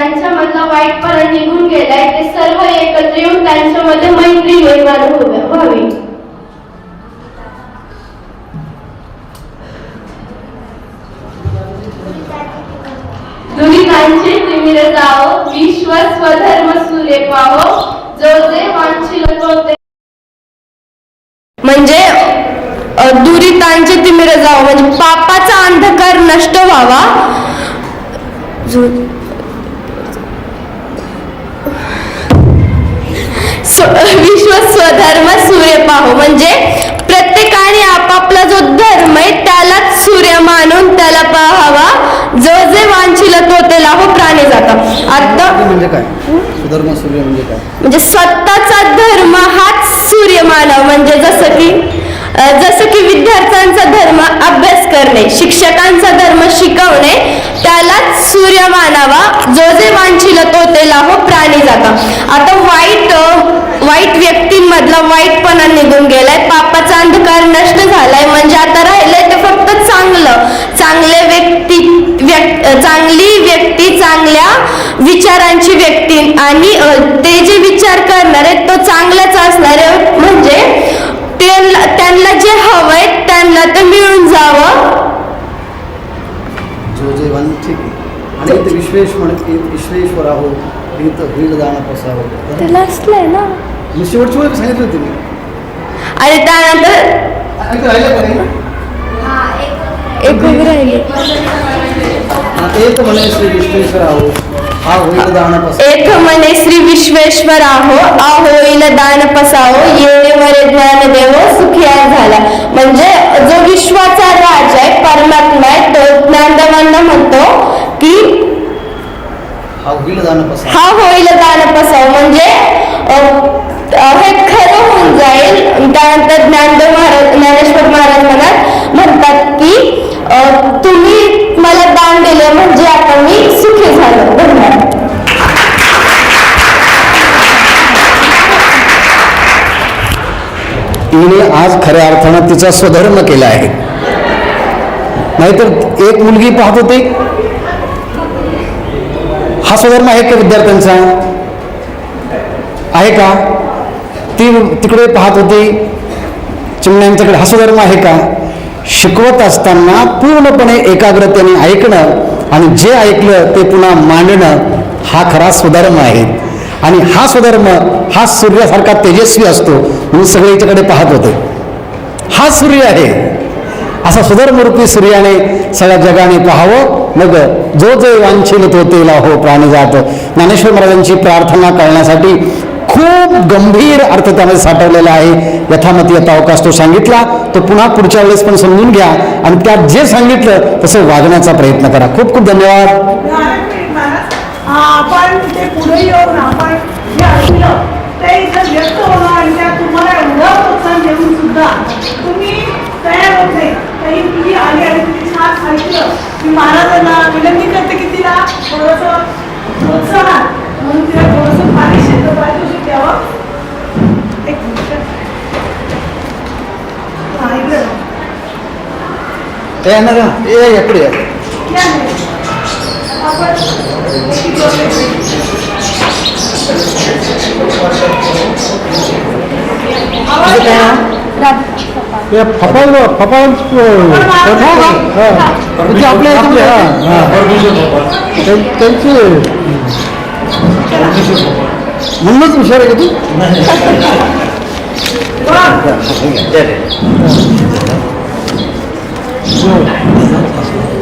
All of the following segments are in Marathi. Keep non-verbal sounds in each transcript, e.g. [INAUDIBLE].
त्यांच्यामधला वाईटपणा निघून गेलाय ते सर्व एकत्र येऊन त्यांच्यामध्ये मैत्री निर्माण होवे- व्हावी दुरितांचे तिमिर जाओ विश्व स्वधर्म सूर्य पाहो जो जे वांछिल तो ते म्हणजे दुरितांचे तिमिर जाओ म्हणजे पापाचा अंधकार नष्ट व्हावा. स्व- [LAUGHS] विश्व स्वधर्म सूर्य पाहू. म्हणजे प्रत्येकाने आपापला जो धर्म आहे त्यालाच सूर्य मानून त्याला पाहावा. जो जे वांछिल तो ते लाहो प्राणी जाता. आता म्हणजे काय? सुधर्म सूर्य म्हणजे काय? म्हणजे स्वतःचा धर्म हाच सूर्य मानव. म्हणजे जसं की जसं की विद्यार्थ्यांचा धर्म अभ्यास करणे शिक्षकांचा धर्म शिकवणे त्यालाच सूर्य मानावा. जो जे वांछिल तो ते लाहो प्राणी जाता. आता वाईट व्यक्तींमधला वाईटपणा निघून गेलाय. पापाचा अंधकार नष्ट झालाय. म्हणजे आता राहिलंय ते फक्त चांगलं. चांगले व्यक्ती व्यक् चांगली व्यक्ती चांगल्या विचारांची व्यक्ती. आणि ते जे विचार करणार आहेत तो चांगलाच असणार आहे. म्हणजे त्यांना त्यांना जे हवंय त्यांना ते मिळून जावं. आणि विश्वेश म्हण विश्वेश्वर आहो इथं होईल दान पसावं त्याला असलंय ना. मी शेवटची वेळ सांगितलं होती मी. आणि त्यानंतर आणि ते राहिलं पण आहे. एक उभी राहिली. आता येतं म्हणे श्री विश्वेश्वर आहो. हा होईल दान पसावं. एक म्हणे श्री विश्वेश्वर आहो. आहोईल दान पसावो. येणे वरे ज्ञान देव सुखिया झाला. म्हणजे जो विश्वाचा राज आहे परमात्मा आहे तो ज्ञानदेवांना म्हणतो की हा होईल दान पसावं. हा होईल दान पसाव. म्हणजे अ, हे खरं होऊन जाईल. त्यानंतर ज्ञानदेव महाराज ज्ञानेश्वर महाराज म्हणत म्हणतात की तुम्ही मला दान दिले म्हणजे आता मी सुखी झालो. धन्यवाद. तिने आज खऱ्या अर्थानं तिचा स्वधर्म केला आहे. नाहीतर एक मुलगी पाहत होती. हा स्वधर्म आहे का विद्यार्थ्यांचा? आहे का? ती तिकडे पाहत होती चिमण्यांच्याकडे हा आहे का? शिकवत असताना पूर्णपणे एकाग्रतेने ऐकणं आणि जे ऐकलं ते पुन्हा मांडणं हा खरा सुधर्म आहे. आणि हा सुधर्म हा सूर्यासारखा तेजस्वी असतो म्हणून सगळे याच्याकडे पाहत होते. हा सूर्य आहे. असा सुधर्मरूपी सूर्याने सगळ्या जगाने पाहावं मग जो जो वांछिल तो तेला हो प्राणी जात. ज्ञानेश्वर महाराजांची प्रार्थना करण्यासाठी खूप गंभीर अर्थ त्यामध्ये साठवलेला आहे. यथामती यथा अवकाश तो सांगितला. तो पुन्हा पुढच्या वेळेस पण समजून घ्या. आणि त्यात जे सांगितलं तसं वागण्याचा प्रयत्न करा. खूप खूप धन्यवाद. महाराजांना विनंती करते येऊन आपण जे ए, येणार ना? ए, या पुढे या. या नाही. आपण एक तुझं काय नाव? ते फपाल फपाल म्हणजे आपल्या इथे त्यांची म्हणूनच हुशार आहे का तू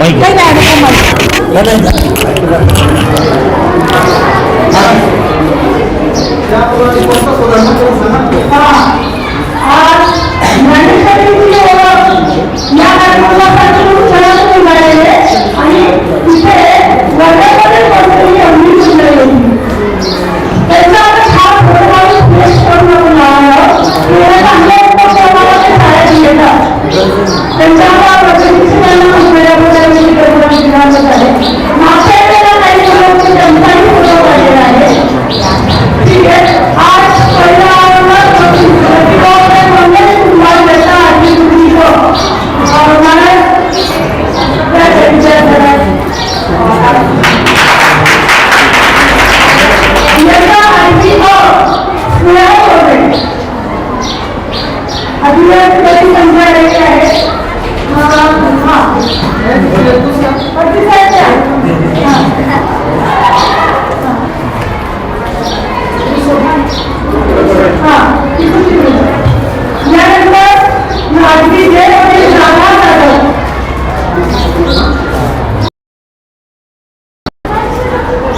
mày cái này không mày đó đây Hãy subscribe cho kênh Ghiền Mì Gõ Để không bỏ lỡ những video hấp dẫn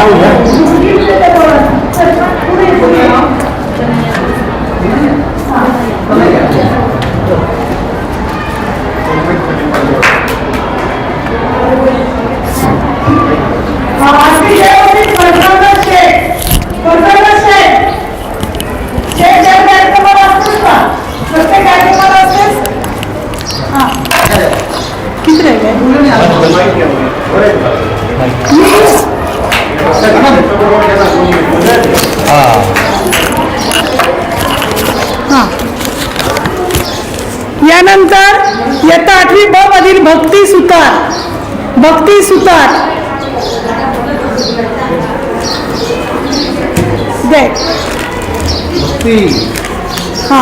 Now what? भक्ती सुतार. हा.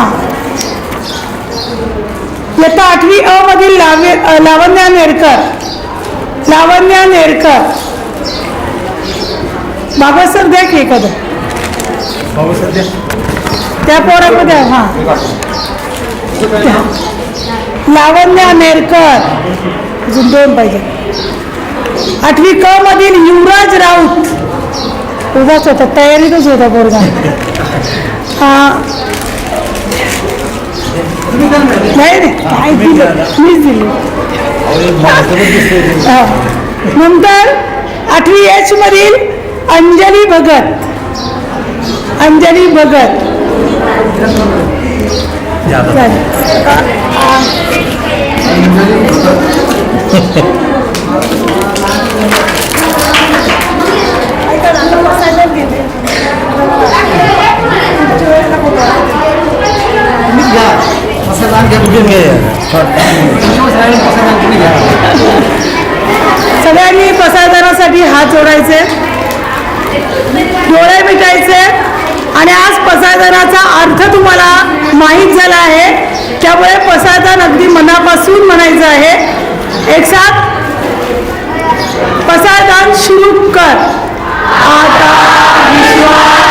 येता आठवी अ मधील लावे लावण्या नेरकर. लावण्या नेरकर. बाबासाहेब देख की एखादं. त्या पोरामध्ये हा. लावण्या नेरकर. अजून दोन पाहिजे. आठवी क मधील युवराज राऊत. उभाच होता तयारीतच होता पोरगा. नंतर आठवी एच मधील अंजली भगत. अंजली भगत. [LAUGHS] सगळ्यांनी पसारदारासाठी हात जोडायचे डोळे मिटायचे आणि आज पसारदाराचा अर्थ तुम्हाला माहीत झाला आहे. त्यामुळे पसारदार अगदी मनापासून म्हणायचं आहे. एक साथ पसादान शुरू कर। आता विश्वास